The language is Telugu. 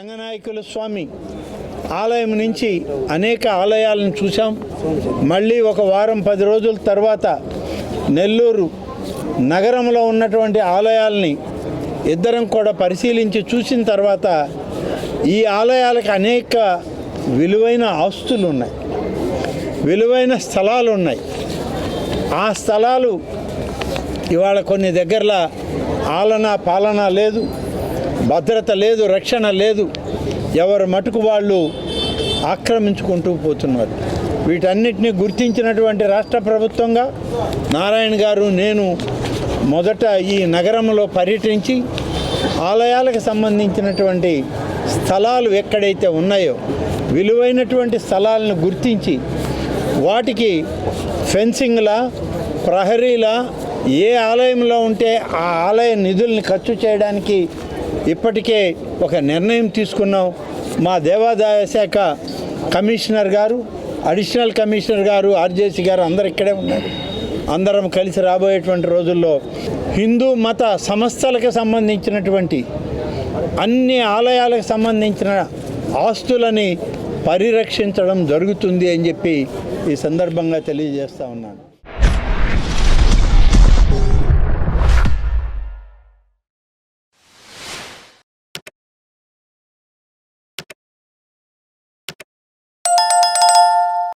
రంగనాయకుల స్వామి ఆలయం నుంచి అనేక ఆలయాలను చూసాం మళ్ళీ ఒక వారం పది రోజుల తర్వాత నెల్లూరు నగరంలో ఉన్నటువంటి ఆలయాల్ని ఇద్దరం కూడా పరిశీలించి చూసిన తర్వాత ఈ ఆలయాలకు అనేక విలువైన ఆస్తులు ఉన్నాయి. విలువైన స్థలాలు ఉన్నాయి. ఆ స్థలాలు ఇవాళ కొన్ని దగ్గరలో ఆలనా పాలన లేదు. భద్రత లేదు రక్షణ లేదు. ఎవరు మటుకు వాళ్ళు ఆక్రమించుకుంటూ పోతున్నారు. వీటన్నిటిని గుర్తించినటువంటి రాష్ట్ర ప్రభుత్వంగా నారాయణ గారు నేను మొదట ఈ నగరంలో పర్యటించి ఆలయాలకు సంబంధించినటువంటి స్థలాలు ఎక్కడైతే ఉన్నాయో విలువైనటువంటి స్థలాలను గుర్తించి వాటికి ఫెన్సింగ్లా ప్రహరీలా ఏ ఆలయంలో ఉంటే ఆ ఆలయ నిధుల్ని ఖర్చు చేయడానికి ఇప్పటికే ఒక నిర్ణయం తీసుకున్నాం. మా దేవాదాయ శాఖ కమిషనర్ గారు అడిషనల్ కమిషనర్ గారు ఆర్జేసీ గారు అందరు ఇక్కడే ఉన్నారు. అందరం కలిసి రాబోయేటువంటి రోజుల్లో హిందూ మత సంస్థలకు సంబంధించినటువంటి అన్ని ఆలయాలకు సంబంధించిన ఆస్తులని పరిరక్షించడం జరుగుతుంది అని చెప్పి ఈ సందర్భంగా తెలియజేస్తా ఉన్నాను.